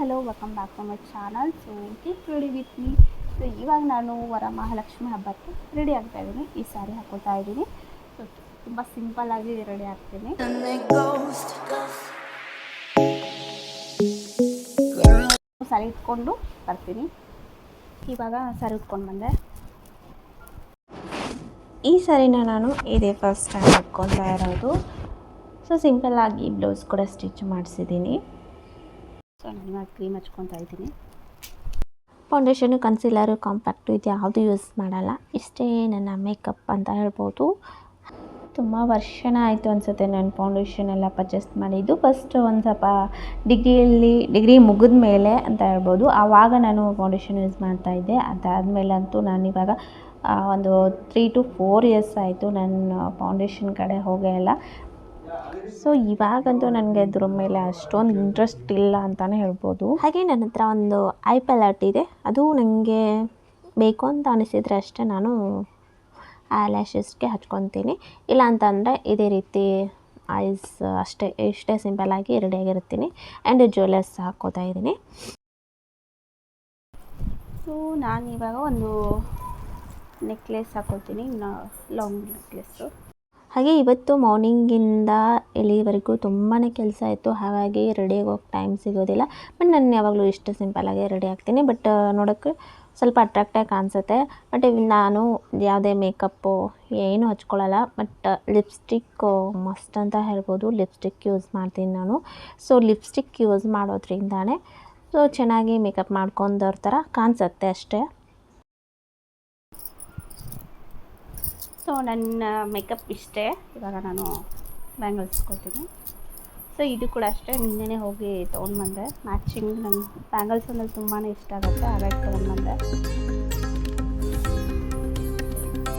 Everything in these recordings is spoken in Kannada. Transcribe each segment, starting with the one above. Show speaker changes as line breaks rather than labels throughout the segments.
Hello welcome back to my channel so keep ready with me so ಇವಾಗ ನಾನು ವರಮಹಾಲಕ್ಷ್ಮಿ ಹಬ್ಬಕ್ಕೆ ರೆಡಿ ಆಗ್ತಾ ಇದ್ದೀನಿ. ಈ ಸ್ಯಾರಿ ಹಾಕೋತಾ ಇದ್ದೀನಿ. ಸೊ ತುಂಬ ಸಿಂಪಲ್ಲಾಗಿ ರೆಡಿ ಆಗ್ತೀನಿ. ಸ್ಯಾರಿ ಇಟ್ಕೊಂಡು ಬರ್ತೀನಿ. ಇವಾಗ ಸ್ಯಾರಿ ಉಟ್ಕೊಂಡು ಬಂದೆ.
ಈ ಸಾರಿನ ನಾನು ಇದೇ ಫಸ್ಟ್ ಟೈಮ್ ಹಾಕ್ಕೊಳ್ತಾ ಇರೋದು. ಸೊ ಸಿಂಪಲ್ಲಾಗಿ ಬ್ಲೌಸ್ ಕೂಡ ಸ್ಟಿಚ್ ಮಾಡಿಸಿದ್ದೀನಿ.
ಸೊ ನಾನು ಕ್ರೀಮ್ ಹಚ್ಕೊತಾ ಇದ್ದೀನಿ.
ಫೌಂಡೇಶನು ಕನ್ಸಿಲರು ಕಾಂಪ್ಯಾಕ್ಟು ಇದು ಯಾವುದು ಯೂಸ್ ಮಾಡಲ್ಲ, ಇಷ್ಟೇ ನನ್ನ ಮೇಕಪ್ ಅಂತ ಹೇಳ್ಬೋದು. ತುಂಬ ವರ್ಷನ ಆಯಿತು ಅನಿಸುತ್ತೆ ನಾನು ಫೌಂಡೇಶನ್ ಎಲ್ಲ ಪರ್ಚೇಸ್ ಮಾಡಿದ್ದು ಫಸ್ಟ್ ಒಂದು ಸ್ವಲ್ಪ ಡಿಗ್ರಿಯಲ್ಲಿ, ಡಿಗ್ರಿ ಮುಗಿದ ಮೇಲೆ ಅಂತ ಹೇಳ್ಬೋದು. ಆವಾಗ ನಾನು ಫೌಂಡೇಶನ್ ಯೂಸ್ ಮಾಡ್ತಾಯಿದ್ದೆ ಅದಾದಮೇಲೆ ಅಂತೂ ನಾನು ಇವಾಗ ಒಂದು ತ್ರೀ ಟು ಫೋರ್ ಇಯರ್ಸ್ ಆಯಿತು ನಾನು ಫೌಂಡೇಶನ್ ಕಡೆ ಹೋಗೇ ಇಲ್ಲ. ಸೊ ಇವಾಗಂತೂ ನನಗೆ ಅದ್ರ ಮೇಲೆ ಅಷ್ಟೊಂದು ಇಂಟ್ರೆಸ್ಟ್ ಇಲ್ಲ ಅಂತಲೇ ಹೇಳ್ಬೋದು. ಹಾಗೆ ನನ್ನ ಹತ್ರ ಒಂದು ಐ ಪ್ಯಾಲೆಟ್ ಇದೆ. ಅದು ನನಗೆ ಬೇಕು ಅಂತ ಅನಿಸಿದರೆ ಅಷ್ಟೇ ನಾನು ಆ ಲ್ಯಾಶಸ್ಗೆ ಹಚ್ಕೊತೀನಿ. ಇಲ್ಲ ಅಂತಂದರೆ ಇದೇ ರೀತಿ ಐಸ್ ಅಷ್ಟೇ ಇಷ್ಟೇ ಸಿಂಪಲ್ಲಾಗಿ ರೆಡಿಯಾಗಿರ್ತೀನಿ ಆ್ಯಂಡ್ ಜ್ಯುವೆಲರ್ಸ್ ಹಾಕ್ಕೋತಾ ಇದ್ದೀನಿ.
ಸೊ ನಾನು ಇವಾಗ ಒಂದು ನೆಕ್ಲೆಸ್ ಹಾಕೊಳ್ತೀನಿ ಲಾಂಗ್ ನೆಕ್ಲೆಸ್ಸು
ಹಾಗೆ ಇವತ್ತು ಮಾರ್ನಿಂಗಿಂದ ಇಲ್ಲಿವರೆಗೂ ತುಂಬಾ ಕೆಲಸ ಇತ್ತು. ಹಾಗಾಗಿ ರೆಡಿ ಆಗೋಕ್ಕೆ ಟೈಮ್ ಸಿಗೋದಿಲ್ಲ. ಬಟ್ ನಾನು ಯಾವಾಗಲೂ ಇಷ್ಟು ಸಿಂಪಲ್ಲಾಗಿ ರೆಡಿ ಆಗ್ತೀನಿ. ಬಟ್ ನೋಡೋಕ್ಕೆ ಸ್ವಲ್ಪ ಅಟ್ರಾಕ್ಟಾಗಿ ಕಾಣಿಸುತ್ತೆ. ಬಟ್ ನಾನು ಯಾವುದೇ ಮೇಕಪ್ಪು ಏನು ಹಚ್ಕೊಳ್ಳಲ್ಲ. ಬಟ್ ಲಿಪ್ಸ್ಟಿಕ್ಕು ಮಸ್ಟ್ ಅಂತ ಹೇಳ್ಬೋದು. ಲಿಪ್ಸ್ಟಿಕ್ ಯೂಸ್ ಮಾಡ್ತೀನಿ ನಾನು. ಸೊ ಲಿಪ್ಸ್ಟಿಕ್ ಯೂಸ್ ಮಾಡೋದ್ರಿಂದಾನೇ, ಸೊ, ಚೆನ್ನಾಗಿ ಮೇಕಪ್ ಮಾಡ್ಕೊಂಡವ್ರ ಥರ ಕಾಣಿಸುತ್ತೆ ಅಷ್ಟೇ.
ಸೊ ನನ್ನ ಮೇಕಪ್ ಇಷ್ಟೇ. ಇವಾಗ ನಾನು ಬ್ಯಾಂಗಲ್ಸ್ ಕೊಡ್ತೀನಿ. ಸೊ ಇದು ಕೂಡ ಅಷ್ಟೇ. ನಿನ್ನೆ ಹೋಗಿ ತೊಗೊಂಡು ಬಂದೆ. ಮ್ಯಾಚಿಂಗ್ ನನ್ನ ಬ್ಯಾಂಗಲ್ಸ್ ಅಂದರೆ ತುಂಬಾ ಇಷ್ಟ ಆಗುತ್ತೆ. ಹಾಗಾಗಿ ತೊಗೊಂಡು ಬಂದೆ.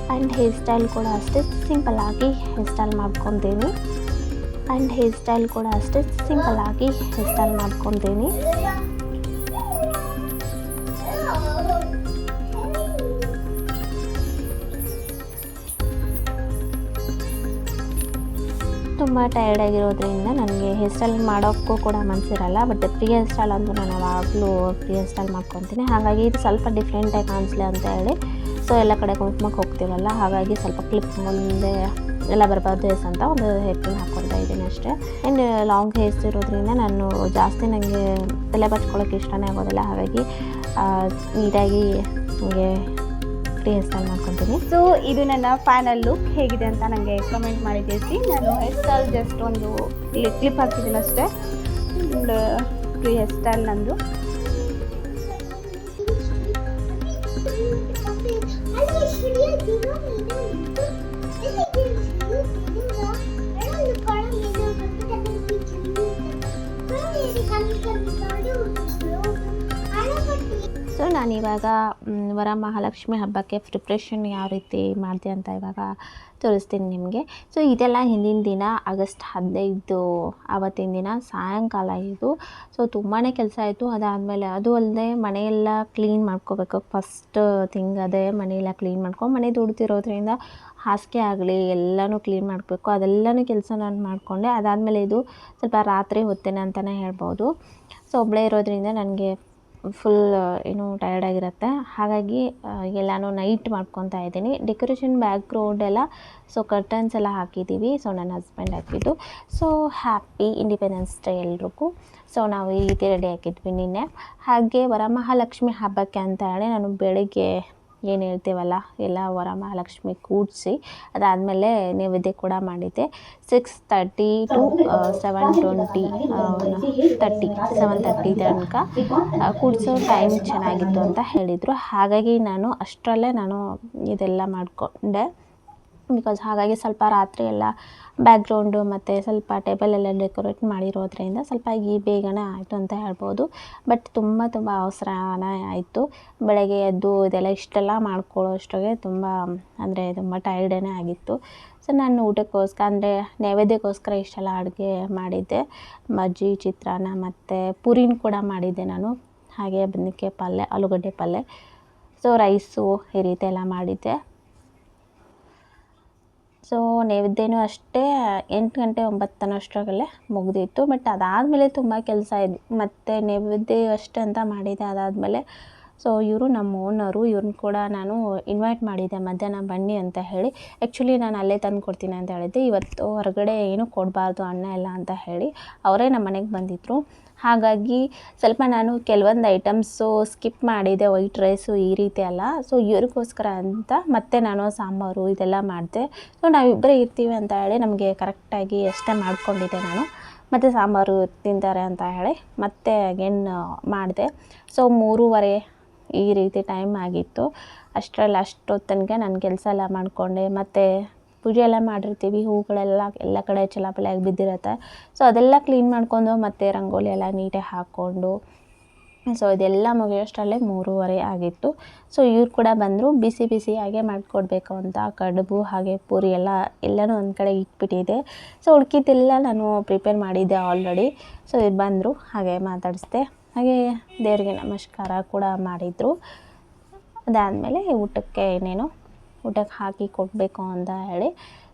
ಆ್ಯಂಡ್ ಹೇರ್ ಸ್ಟೈಲ್ ಕೂಡ ಅಷ್ಟೇ. ಸಿಂಪಲ್ಲಾಗಿ ಹೇರ್ ಸ್ಟೈಲ್ ಮಾಡ್ಕೊತೀನಿ ಆ್ಯಂಡ್ ಹೇರ್ ಸ್ಟೈಲ್ ಕೂಡ ಅಷ್ಟೇ. ಸಿಂಪಲ್ಲಾಗಿ ಹೇರ್ ಸ್ಟೈಲ್ ಮಾಡ್ಕೊತೀನಿ ತುಂಬ ಟಯರ್ಡ್ ಆಗಿರೋದ್ರಿಂದ ನನಗೆ ಹೇರ್ ಸ್ಟೈಲ್ ಮಾಡೋಕ್ಕೂ ಕೂಡ ಮನಸ್ಸಿರಲ್ಲ ಬಟ್ ಫ್ರೀ ಹೇರ್ ಸ್ಟೈಲ್ ಅಂತೂ ನಾನು ಯಾವಾಗಲೂ ಫ್ರೀ ಹೇರ್ ಸ್ಟೈಲ್ ಮಾಡ್ಕೊತೀನಿ. ಹಾಗಾಗಿ ಇದು ಸ್ವಲ್ಪ ಡಿಫ್ರೆಂಟಾಗಿ ಕಾಣಿಸ್ಲಿ ಅಂತ ಹೇಳಿ ಸೊ ಎಲ್ಲ ಕಡೆ ಕುಂಕುಮಕ್ಕೆ ಹೋಗ್ತೀವಲ್ಲ, ಹಾಗಾಗಿ ಸ್ವಲ್ಪ ಕ್ಲಿಪ್ ಮುಂದೆ ಎಲ್ಲ ಬರಬಾರ್ದು ಹೇರ್ಸ್ ಅಂತ ಒಂದು ಹೇರ್ ಪಿನ್ ಹಾಕ್ಕೊತಾ ಇದ್ದೀನಿ ಅಷ್ಟೇ. ಆ್ಯಂಡ್ ಲಾಂಗ್ ಹೇರ್ಸ್ ಇರೋದ್ರಿಂದ ನಾನು ಜಾಸ್ತಿ ನನಗೆ ತಲೆ ಬಚ್ಕೊಳ್ಳೋಕೆ ಇಷ್ಟನೇ ಆಗೋದಿಲ್ಲ, ಹಾಗಾಗಿ ನೀಟಾಗಿ ನನಗೆ ಫ್ರೀ ಹೇರ್ ಸ್ಟೈಲ್ ಮಾಡ್ಕೊತೀನಿ.
ಸೊ ಇದು ನನ್ನ ಫೈನಲ್ ಲುಕ್ ಹೇಗಿದೆ ಅಂತ ನನಗೆ ಕಮೆಂಟ್ ಮಾಡಿ ತಿಳಿಸಿ ನಾನು ಹೇರ್ ಸ್ಟೈಲ್ ಜಸ್ಟ್ ಒಂದು ಇಲ್ಲಿ ಕ್ಲಿಪ್ ಹಾಕಿದ್ದೀನಿ ಅಷ್ಟೇ. ಒಂದು ಫ್ರೀ ಹೇರ್ ಸ್ಟೈಲ್ ನಂದು.
ಸೊ ನಾನಿವಾಗ ವರ ವರಮಹಾಲಕ್ಷ್ಮಿ ಹಬ್ಬಕ್ಕೆ ಪ್ರಿಪ್ರೇಷನ್ ಯಾವ ರೀತಿ ಮಾಡಿದೆ ಅಂತ ಇವಾಗ ತೋರಿಸ್ತೀನಿ ನಿಮಗೆ. ಸೊ ಇದೆಲ್ಲ ಹಿಂದಿನ ದಿನ, ಆಗಸ್ಟ್ ಹದಿನೈದು, ಆವತ್ತಿನ ದಿನ, ಸಾಯಂಕಾಲ ಇದು. ಸೊ ತುಂಬಾ ಕೆಲಸ ಆಯಿತು. ಅದಾದಮೇಲೆ ಅದು ಅಲ್ಲದೆ ಮನೆಯೆಲ್ಲ ಕ್ಲೀನ್ ಮಾಡ್ಕೋಬೇಕು. ಫಸ್ಟ್ ಥಿಂಗ್ ಅದೇ ಮನೆಯೆಲ್ಲ ಕ್ಲೀನ್ ಮಾಡ್ಕೊಂಡು ಮನೆ ದುಡ್ತಿರೋದ್ರಿಂದ ಹಾಸಿಗೆ ಆಗಲಿ, ಎಲ್ಲನೂ ಕ್ಲೀನ್ ಮಾಡಬೇಕು. ಅದೆಲ್ಲನೂ ಕೆಲಸ ನಾನು ಮಾಡಿಕೊಂಡೆ. ಅದಾದಮೇಲೆ ಇದು ಸ್ವಲ್ಪ ರಾತ್ರಿ ಹೊತ್ತೇನೆ ಅಂತಲೇ ಹೇಳ್ಬೋದು. ಸೊ ಒಬ್ಬಳೇ ಇರೋದ್ರಿಂದ ನನಗೆ ಫುಲ್ ಏನು ಟಯರ್ಡ್ ಆಗಿರುತ್ತೆ. ಹಾಗಾಗಿ ಎಲ್ಲಾನು ನೈಟ್ ಮಾಡ್ಕೊತಾ ಇದ್ದೀನಿ. ಡೆಕೋರೇಷನ್ ಬ್ಯಾಕ್ಗ್ರೌಂಡ್ ಎಲ್ಲ ಸೊ ಕರ್ಟನ್ಸ್ ಎಲ್ಲ ಹಾಕಿದ್ದೀವಿ ಸೊ ನನ್ನ ಹಸ್ಬೆಂಡ್ ಹಾಕಿದ್ದು. ಸೊ ಹ್ಯಾಪಿ ಇಂಡಿಪೆಂಡೆನ್ಸ್ ಡೇ ಎಲ್ರಿಗೂ. ಸೊ ನಾವು ಈ ರೀತಿ ರೆಡಿ ಹಾಕಿದ್ವಿ ನಿನ್ನೆ. ಹಾಗೆ ವರಮಹಾಲಕ್ಷ್ಮಿ ಹಬ್ಬಕ್ಕೆ ಅಂತ ಹೇಳಿ ನಾನು ಬೆಳಗ್ಗೆ ಏನು ಹೇಳ್ತೀವಲ್ಲ, ಎಲ್ಲ ವರಮಹಾಲಕ್ಷ್ಮಿ ಕೂಡಿಸಿ ಅದಾದಮೇಲೆ ನೈವೇದ್ಯ ಕೂಡ ಮಾಡಿದ್ದೆ. Six thirty to seven twenty thirty seven thirty ತನಕ ಕೂಡಿಸೋ ಟೈಮ್ ಚೆನ್ನಾಗಿತ್ತು ಅಂತ ಹೇಳಿದರು. ಹಾಗಾಗಿ ನಾನು ಅಷ್ಟರಲ್ಲೇ ನಾನು ಇದೆಲ್ಲ ಮಾಡಿಕೊಂಡೆ. ಬಿಕಾಸ್ ಹಾಗಾಗಿ ಸ್ವಲ್ಪ ರಾತ್ರಿ ಎಲ್ಲ ಬ್ಯಾಕ್ಗ್ರೌಂಡು ಮತ್ತು ಸ್ವಲ್ಪ ಟೇಬಲ್ ಎಲ್ಲ ಡೆಕೋರೇಟ್ ಮಾಡಿರೋದ್ರಿಂದ ಸ್ವಲ್ಪ ಈ ಬೇಗನೆ ಆಯಿತು ಅಂತ ಹೇಳ್ಬೋದು. ಬಟ್ ತುಂಬ ತುಂಬ ಅವಸರನೇ ಆಯಿತು. ಬೆಳಗ್ಗೆ ಎದ್ದು ಇದೆಲ್ಲ ಇಷ್ಟೆಲ್ಲ ಮಾಡ್ಕೊಳ್ಳೋ ಅಷ್ಟೊಗೆ ತುಂಬ, ಅಂದರೆ ತುಂಬ ಟೈರ್ಡೇ ಆಗಿತ್ತು. ಸೊ ನಾನು ಊಟಕ್ಕೋಸ್ಕರ, ಅಂದರೆ ನೈವೇದ್ಯಕ್ಕೋಸ್ಕರ ಇಷ್ಟೆಲ್ಲ ಅಡುಗೆ ಮಾಡಿದ್ದೆ. ಮಜ್ಜಿ, ಚಿತ್ರಾನ್ನ ಮತ್ತು ಪುರಿನ ಕೂಡ ಮಾಡಿದ್ದೆ ನಾನು. ಹಾಗೆ ಬದನೆಕಾಯಿ ಪಲ್ಯ, ಆಲೂಗಡ್ಡೆ ಪಲ್ಯ. ಸೊ ರೈಸು ಈ ರೀತಿ ಎಲ್ಲ ಮಾಡಿದ್ದೆ. ಸೊ ನೈವೇದ್ಯನೂ ಅಷ್ಟೇ, ಎಂಟು ಗಂಟೆ ಒಂಬತ್ತನಷ್ಟರಲ್ಲೇ ಮುಗಿದಿತ್ತು ಬಟ್ ಅದಾದಮೇಲೆ ತುಂಬ ಕೆಲಸ ಇದೆ ಮತ್ತು ನೈವೇದ್ಯ ಅಷ್ಟೇ ಅಂತ ಮಾಡಿದೆ. ಅದಾದಮೇಲೆ ಸೊ ಇವರು ನಮ್ಮ ಓನರು ಇವ್ರನ್ನ ಕೂಡ ನಾನು ಇನ್ವೈಟ್ ಮಾಡಿದ್ದೆ ಮಧ್ಯಾಹ್ನ ಬನ್ನಿ ಅಂತ ಹೇಳಿ. ಆ್ಯಕ್ಚುಲಿ ನಾನು ಅಲ್ಲೇ ತಂದು ಕೊಡ್ತೀನಿ ಅಂತ ಹೇಳಿದ್ದೆ. ಇವತ್ತು ಹೊರಗಡೆ ಏನೂ ಕೊಡಬಾರ್ದು, ಅನ್ನ ಎಲ್ಲ ಅಂತ ಹೇಳಿ ಅವರೇ ನಮ್ಮ ಮನೆಗೆ ಬಂದಿದ್ದರು ಹಾಗಾಗಿ ಸ್ವಲ್ಪ ನಾನು ಕೆಲವೊಂದು ಐಟಮ್ಸು ಸ್ಕಿಪ್ ಮಾಡಿದೆ ವೈಟ್ ರೈಸು ಈ ರೀತಿ ಎಲ್ಲ. ಸೊ ಇವ್ರಿಗೋಸ್ಕರ ಅಂತ ಮತ್ತೆ ನಾನು ಸಾಂಬಾರು ಇದೆಲ್ಲ ಮಾಡಿದೆ. ಸೊ ನಾವಿಬ್ಬರೇ ಇರ್ತೀವಿ ಅಂತ ಹೇಳಿ ನಮಗೆ ಕರೆಕ್ಟಾಗಿ ಅಷ್ಟೇ ಮಾಡಿಕೊಂಡಿದ್ದೆ ನಾನು. ಮತ್ತು ಸಾಂಬಾರು ತಿಂತಾರೆ ಅಂತ ಹೇಳಿ ಮತ್ತೆ ಅಗೇನ್ ಮಾಡಿದೆ. ಸೊ ಮೂರುವರೆ ಈ ರೀತಿ ಟೈಮ್ ಆಗಿತ್ತು. ಅಷ್ಟರಲ್ಲಿ ಅಷ್ಟೊತ್ತನಿಗೆ ನಾನು ಕೆಲಸ ಎಲ್ಲ ಮಾಡಿಕೊಂಡೆ. ಮತ್ತು ಪೂಜೆ ಎಲ್ಲ ಮಾಡಿರ್ತೀವಿ, ಹೂಗಳೆಲ್ಲ ಎಲ್ಲ ಕಡೆ ಚಲಾಪಲಾಗಿ ಬಿದ್ದಿರುತ್ತೆ. ಸೊ ಅದೆಲ್ಲ ಕ್ಲೀನ್ ಮಾಡ್ಕೊಂಡು ಮತ್ತು ರಂಗೋಲಿ ಎಲ್ಲ ನೀಟಾಗಿ ಹಾಕ್ಕೊಂಡು ಸೊ ಇದೆಲ್ಲ ಮುಗಿಯೋಷ್ಟರಲ್ಲೇ ಮೂರುವರೆ ಆಗಿತ್ತು. ಸೊ ಇವ್ರು ಕೂಡ ಬಂದರು ಬಿಸಿ ಬಿಸಿ ಹಾಗೆ ಮಾಡಿಕೊಡ್ಬೇಕು ಅಂತ. ಕಡುಬು ಹಾಗೆ ಪೂರಿ ಎಲ್ಲ, ಎಲ್ಲನೂ ಒಂದು ಕಡೆ ಇಟ್ಬಿಟ್ಟಿದೆ. ಸೊ ಉಳ್ಕಿದ್ದೆಲ್ಲ ನಾನು ಪ್ರಿಪೇರ್ ಮಾಡಿದ್ದೆ ಆಲ್ರೆಡಿ ಸೊ ಇದು ಬಂದರು, ಹಾಗೆ ಮಾತಾಡಿಸ್ದೆ. ಹಾಗೆ ದೇವರಿಗೆ ನಮಸ್ಕಾರ ಕೂಡ ಮಾಡಿದರು. ಅದಾದಮೇಲೆ ಊಟಕ್ಕೆ ಏನೇನು ಊಟಕ್ಕೆ ಹಾಕಿ ಕೊಡಬೇಕು ಅಂತ ಹೇಳಿ.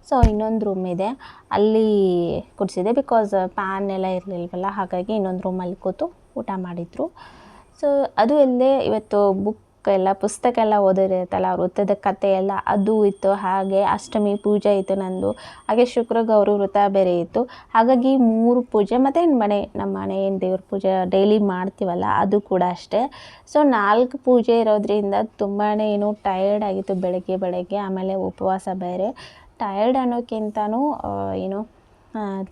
ಸೊ ಇನ್ನೊಂದು ರೂಮ್ ಇದೆ. ಅಲ್ಲಿ ಕುಡಿಸಿದೆ ಬಿಕಾಸ್ ಪ್ಯಾನ್ ಎಲ್ಲ ಇರಲಿಲ್ವಲ್ಲ, ಹಾಗಾಗಿ ಇನ್ನೊಂದು ರೂಮಲ್ಲಿ ಕೂತು ಊಟ ಮಾಡಿದರು. ಸೊ ಅದು ಇಲ್ಲದೆ ಇವತ್ತು ಬುಕ್ ಎಲ್ಲ ಪುಸ್ತಕ ಎಲ್ಲ ಓದಿರುತ್ತಲ್ಲ, ವೃತ್ತದ ಕತೆ ಎಲ್ಲ ಅದು ಇತ್ತು, ಹಾಗೆ ಅಷ್ಟಮಿ ಪೂಜೆ ಇತ್ತು ನಂದು. ಹಾಗೆ ಶುಕ್ರ ಗೌರಿ ವ್ರತ ಬೇರೆ ಇತ್ತು ಹಾಗಾಗಿ ಮೂರು ಪೂಜೆ, ಮತ್ತು ಮನೆ, ನಮ್ಮ ಮನೆ ಏನು ದೇವ್ರ ಪೂಜೆ ಡೈಲಿ ಮಾಡ್ತೀವಲ್ಲ, ಅದು ಕೂಡ ಅಷ್ಟೇ. ಸೊ ನಾಲ್ಕು ಪೂಜೆ ಇರೋದ್ರಿಂದ ತುಂಬಾ ಏನು ಟಯರ್ಡ್ ಆಗಿತ್ತು ಬೆಳಗ್ಗೆ ಬೆಳಗ್ಗೆ, ಆಮೇಲೆ ಉಪವಾಸ ಬೇರೆ. ಟಯರ್ಡ್ ಅನ್ನೋಕ್ಕಿಂತನೂ ಏನು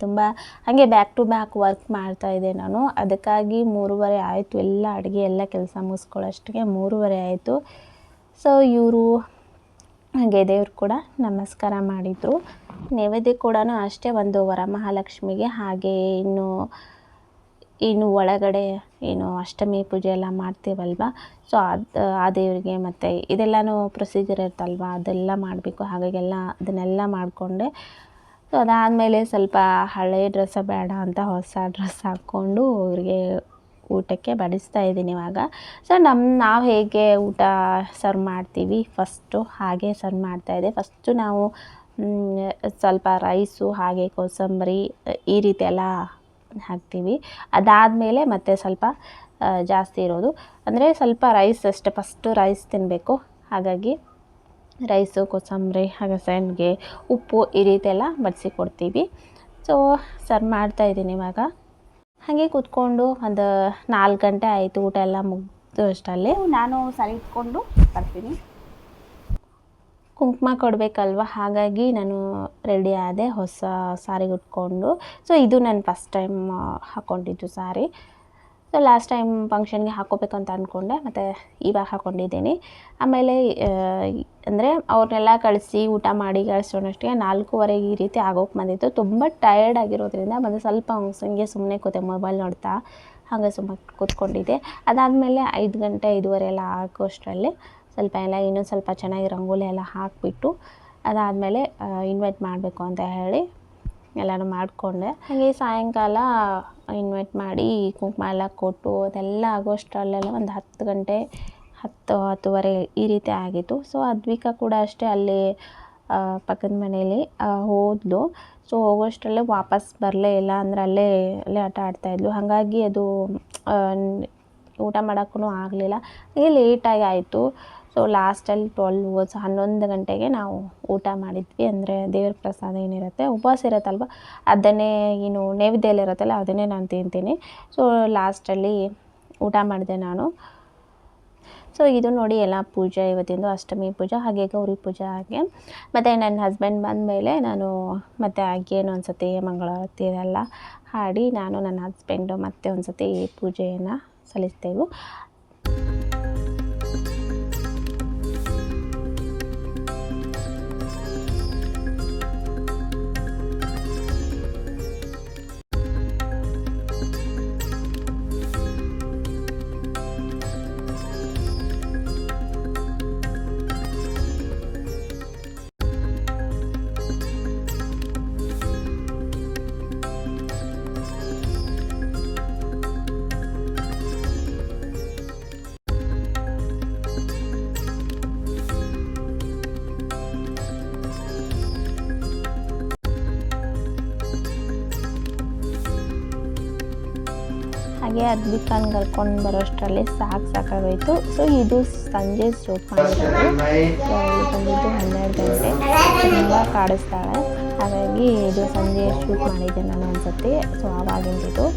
ತುಂಬ ಹಾಗೆ ಬ್ಯಾಕ್ ಟು ಬ್ಯಾಕ್ ವರ್ಕ್ ಮಾಡ್ತಾ ಇದ್ದೆ ನಾನು. ಅದಕ್ಕಾಗಿ ಮೂರುವರೆ ಆಯಿತು ಎಲ್ಲ ಅಡುಗೆ, ಎಲ್ಲ ಕೆಲಸ ಮುಗಿಸ್ಕೊಳ್ಳೋಷ್ಟಿಗೆ ಮೂರುವರೆ ಆಯಿತು. ಸೊ ಇವರು, ಹಾಗೆ ದೇವ್ರು ಕೂಡ ನಮಸ್ಕಾರ ಮಾಡಿದರು. ನೈವೇದ್ಯ ಕೂಡ ಅಷ್ಟೇ ಒಂದು ವರಮಹಾಲಕ್ಷ್ಮಿಗೆ, ಹಾಗೆ ಇನ್ನು ಇನ್ನು ಒಳಗಡೆ ಏನು ಅಷ್ಟಮಿ ಪೂಜೆ ಎಲ್ಲ ಮಾಡ್ತೀವಲ್ವ? ಸೊ ಅದು, ಆ ದೇವರಿಗೆ ಮತ್ತು ಇದೆಲ್ಲನೂ ಪ್ರೊಸೀಜರ್ ಇರುತ್ತಲ್ವ? ಅದೆಲ್ಲ ಮಾಡಬೇಕು ಹಾಗಾಗೆಲ್ಲ ಅದನ್ನೆಲ್ಲ ಮಾಡಿಕೊಂಡೆ. ಸೊ ಅದಾದಮೇಲೆ ಸ್ವಲ್ಪ ಹಳೆ ಡ್ರೆಸ್ಸ ಬೇಡ ಅಂತ ಹೊಸ ಡ್ರೆಸ್ ಹಾಕ್ಕೊಂಡು ಅವ್ರಿಗೆ ಊಟಕ್ಕೆ ಬಡಿಸ್ತಾ ಇದ್ದೀನಿ ಇವಾಗ. ಸೊ ನಮ್ಮ ನಾವು ಹೇಗೆ ಊಟ ಸರ್ವ್ ಮಾಡ್ತೀವಿ? ಫಸ್ಟು ಹಾಗೆ ಸರ್ವ್ ಮಾಡ್ತಾಯಿದ್ದೆ ಫಸ್ಟು ನಾವು ಸ್ವಲ್ಪ ರೈಸು ಹಾಗೆ ಕೋಸಂಬರಿ, ಈ ರೀತಿ ಎಲ್ಲ ಹಾಕ್ತೀವಿ. ಅದಾದಮೇಲೆ ಮತ್ತೆ ಸ್ವಲ್ಪ ಜಾಸ್ತಿ ಇರೋದು. ಅಂದರೆ ಸ್ವಲ್ಪ ರೈಸ್ ಅಷ್ಟೇ. ಫಸ್ಟು ರೈಸ್ ತಿನ್ನಬೇಕು ಹಾಗಾಗಿ ರೈಸು, ಕೋಸಂಬರಿ ಹಾಗೆ ಸಂಡಿಗೆ ಉಪ್ಪು ಈ ರೀತಿ ಎಲ್ಲ ಕೊಡ್ತೀವಿ ಸೊ ಸರ್ವ್ ಮಾಡ್ತಾಯಿದ್ದೀನಿ ಇವಾಗ. ಹಾಗೆ ಕೂತ್ಕೊಂಡು ಒಂದು ನಾಲ್ಕು ಗಂಟೆ ಆಯಿತು, ಊಟ ಎಲ್ಲ ಮುಗಿದು ಅಷ್ಟಲ್ಲಿ.
ನಾನು ಸರಿ ಇಟ್ಕೊಂಡು ಬರ್ತೀನಿ.
ಕುಂಕುಮ ಕೊಡಬೇಕಲ್ವ? ಹಾಗಾಗಿ ನಾನು ರೆಡಿ ಆದೆ, ಹೊಸ ಸಾರಿಗೆ ಉಟ್ಕೊಂಡು. ಸೊ ಇದು ನಾನು ಫಸ್ಟ್ ಟೈಮ್ ಹಾಕ್ಕೊಂಡಿದ್ದು ಸಾರಿ. ಸೊ ಲಾಸ್ಟ್ ಟೈಮ್ ಫಂಕ್ಷನ್ಗೆ ಹಾಕ್ಕೋಬೇಕಂತ ಅಂದ್ಕೊಂಡೆ ಮತ್ತು ಇವಾಗ ಹಾಕ್ಕೊಂಡಿದ್ದೀನಿ ಆಮೇಲೆ ಅಂದರೆ ಅವ್ರನ್ನೆಲ್ಲ ಕಳಿಸಿ ಊಟ ಮಾಡಿ ಕಳಿಸೋಣಷ್ಟಿಗೆ ನಾಲ್ಕೂವರೆಗೆ ಈ ರೀತಿ ಆಗೋಕೆ ಬಂದಿತ್ತು. ತುಂಬ ಟಯರ್ಡ್ ಆಗಿರೋದ್ರಿಂದ ಮತ್ತು ಸ್ವಲ್ಪ ಹಂಗೆ ಸುಮ್ಮನೆ ಕೂತೆ ಮೊಬೈಲ್ ನೋಡ್ತಾ ಹಾಗೆ ಸುಮ್ಮನೆ ಕೂತ್ಕೊಂಡಿದ್ದೆ. ಅದಾದಮೇಲೆ ಐದು ಗಂಟೆ ಐದುವರೆ ಎಲ್ಲ ಹಾಕೋಷ್ಟರಲ್ಲಿ ಸ್ವಲ್ಪ ಎಲ್ಲ ಇನ್ನೊಂದು ಸ್ವಲ್ಪ ಚೆನ್ನಾಗಿ ರಂಗೋಲಿ ಎಲ್ಲ ಹಾಕಿಬಿಟ್ಟು ಅದಾದಮೇಲೆ ಇನ್ವೈಟ್ ಮಾಡಬೇಕು ಅಂತ ಹೇಳಿ ಎಲ್ಲನೂ ಮಾಡಿಕೊಂಡೆ. ಹಾಗೆ ಸಾಯಂಕಾಲ ಇನ್ವೈಟ್ ಮಾಡಿ ಕುಂಕುಮ ಎಲ್ಲ ಕೊಟ್ಟು ಅದೆಲ್ಲ ಆಗೋಷ್ಟರಲ್ಲೆಲ್ಲ ಒಂದು ಹತ್ತು ಗಂಟೆ, ಹತ್ತು, ಹತ್ತುವರೆ ಈ ರೀತಿ ಆಗಿತ್ತು. ಸೊ ಅದ್ವಿಕಾ ಕೂಡ ಅಷ್ಟೇ ಅಲ್ಲಿ ಪಕ್ಕದ ಮನೇಲಿ ಹೋದ್ಲು. ಸೊ ಹೋಗೋಷ್ಟರಲ್ಲೇ ವಾಪಸ್ ಬರಲೇ ಇಲ್ಲ ಅಂದರೆ ಅಲ್ಲೇ ಅಲ್ಲೇ ಆಟ ಆಡ್ತಾಯಿದ್ಲು ಹಾಗಾಗಿ ಅದು ಊಟ ಮಾಡೋಕ್ಕೂ ಆಗಲಿಲ್ಲ. ಹಾಗೆ ಲೇಟಾಗಿ ಆಯಿತು. ಸೊ ಲಾಸ್ಟಲ್ಲಿ ಟ್ವೆಲ್ವ್ ಹನ್ನೊಂದು ಗಂಟೆಗೆ ನಾವು ಊಟ ಮಾಡಿದ್ವಿ. ಅಂದರೆ ದೇವ್ರ ಪ್ರಸಾದ ಏನಿರುತ್ತೆ, ಉಪವಾಸ ಇರುತ್ತಲ್ವ? ಅದನ್ನೇ ಏನು ನೈವೇದ್ಯ ಇರುತ್ತಲ್ಲ, ಅದನ್ನೇ ನಾನು ತಿಂತೀನಿ. ಸೊ ಲಾಸ್ಟಲ್ಲಿ ಊಟ ಮಾಡಿದೆ ನಾನು. ಸೊ ಇದು ನೋಡಿ ಎಲ್ಲ ಪೂಜೆ, ಇವತ್ತಿಂದು ಅಷ್ಟಮಿ ಪೂಜೆ, ಹಾಗೆ ಗೌರಿ ಪೂಜೆ ಹಾಗೆ. ಮತ್ತು ನನ್ನ ಹಸ್ಬೆಂಡ್ ಬಂದಮೇಲೆ ನಾನು ಮತ್ತು ಹಾಗೇನು ಒಂದು ಸತಿ ಮಂಗಳಾರತಿ ಎಲ್ಲ ಹಾಡಿ, ನಾನು ನನ್ನ ಹಸ್ಬೆಂಡು ಮತ್ತೆ ಒಂದು ಸತಿ ಪೂಜೆಯನ್ನು ಸಲ್ಲಿಸ್ತೇವೆ. ಹಾಗೆ ಅದ್ವಿಕಾನ್ ಕರ್ಕೊಂಡು ಬರೋಷ್ಟರಲ್ಲಿ ಸಾಕು ಸಾಕಾಗೋಯ್ತು. ಸೊ ಇದು ಸಂಜೆ ಸೋಪ್ ಮಾಡಿರೋದು ಬಂದಿದ್ದು ಹನ್ನೆರಡು ಗಂಟೆ. ತುಂಬ ಕಾಡಿಸ್ತಾಳೆ. ಹಾಗಾಗಿ ಇದು ಸಂಜೆ ಶೂಟ್ ಮಾಡಿದ್ದೆ ನಾನು ಅನ್ಸುತ್ತೆ ಸೊ ಆವಾಗಿಂದಿದ್ದು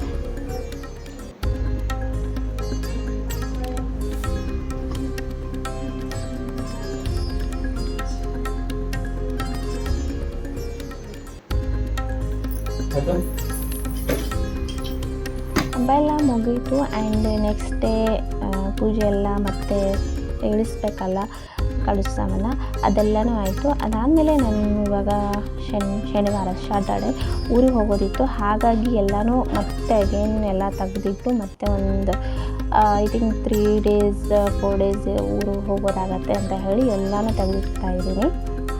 ಹಬ್ಬ ಎಲ್ಲ ಮುಗೀತು ಆ್ಯಂಡ್ ನೆಕ್ಸ್ಟ್ ಡೇ ಪೂಜೆ ಎಲ್ಲ ಮತ್ತೆ ಇಳಿಸ್ಬೇಕಲ್ಲ ಕಳಿಸ್ತಾವಲ್ಲ ಅದೆಲ್ಲನೂ ಆಯಿತು. ಅದಾದಮೇಲೆ ನಾನು ಇವಾಗ ಶನಿ, ಶನಿವಾರ ಸ್ಯಾಟರ್ಡೆ ಊರಿಗೆ ಹೋಗೋದಿತ್ತು. ಹಾಗಾಗಿ ಎಲ್ಲನೂ ಮತ್ತೆ ಅಗೇನ್ ಎಲ್ಲ ತೆಗೆದಿಟ್ಟು ಮತ್ತೆ ಒಂದು I think three days four days ಊರಿಗೆ ಹೋಗೋದಾಗತ್ತೆ ಅಂತ ಹೇಳಿ ಎಲ್ಲನೂ ತೆಗೆದಿಡ್ತಾ ಇದ್ದೀನಿ.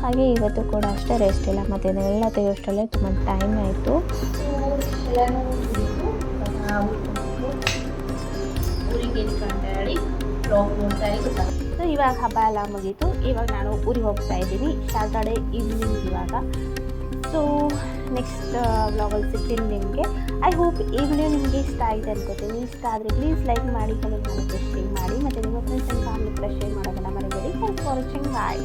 ಹಾಗೆ ಇವತ್ತು ಕೂಡ ಅಷ್ಟೇ ರೆಸ್ಟ್ ಇಲ್ಲ ಮತ್ತು ಇದನ್ನೆಲ್ಲ ತೆಗೆಯೋಷ್ಟರಲ್ಲೇ ತುಂಬ ಟೈಮ್ ಆಯಿತು.
ಊರಿಗೆ ಬ್ಲಾಗ್ ಸೊ ಇವಾಗ ಹಬ್ಬ ಎಲ್ಲ ಮುಗೀತು. ಇವಾಗ ನಾನು ಊರಿಗೆ ಹೋಗ್ತಾ ಇದ್ದೀನಿ. ಸ್ಯಾಟರ್ಡೆ ಈವ್ನಿಂಗ್ ಇವಾಗ. ಸೊ ನೆಕ್ಸ್ಟ್ ವ್ಲಾಗಲ್ಲಿ ಸಿಗ್ತೀನಿ ನಿಮಗೆ. ಐ ಹೋಪ್ ಈ ವಿಡಿಯೋ ನಿಮಗೆ ಇಷ್ಟ ಆಗಿದೆ ಅನ್ಕೋತೀನಿ. ಇಷ್ಟ ಆದರೆ ಪ್ಲೀಸ್ ಲೈಕ್ ಮಾಡಿ ಕಮೆಂಟ್ ಮಾಡಿ ಶೇರ್ ಮಾಡಿ. ಮತ್ತು ನಿಮ್ಮ ಫ್ರೆಂಡ್ಸ್ ಆ್ಯಂಡ್ ಫ್ಯಾಮಿಲಿ ಕೂಡ ಶೇರ್ ಮಾಡೋದನ್ನ ಮರಿಬೇಡಿ. Thanks for watching bye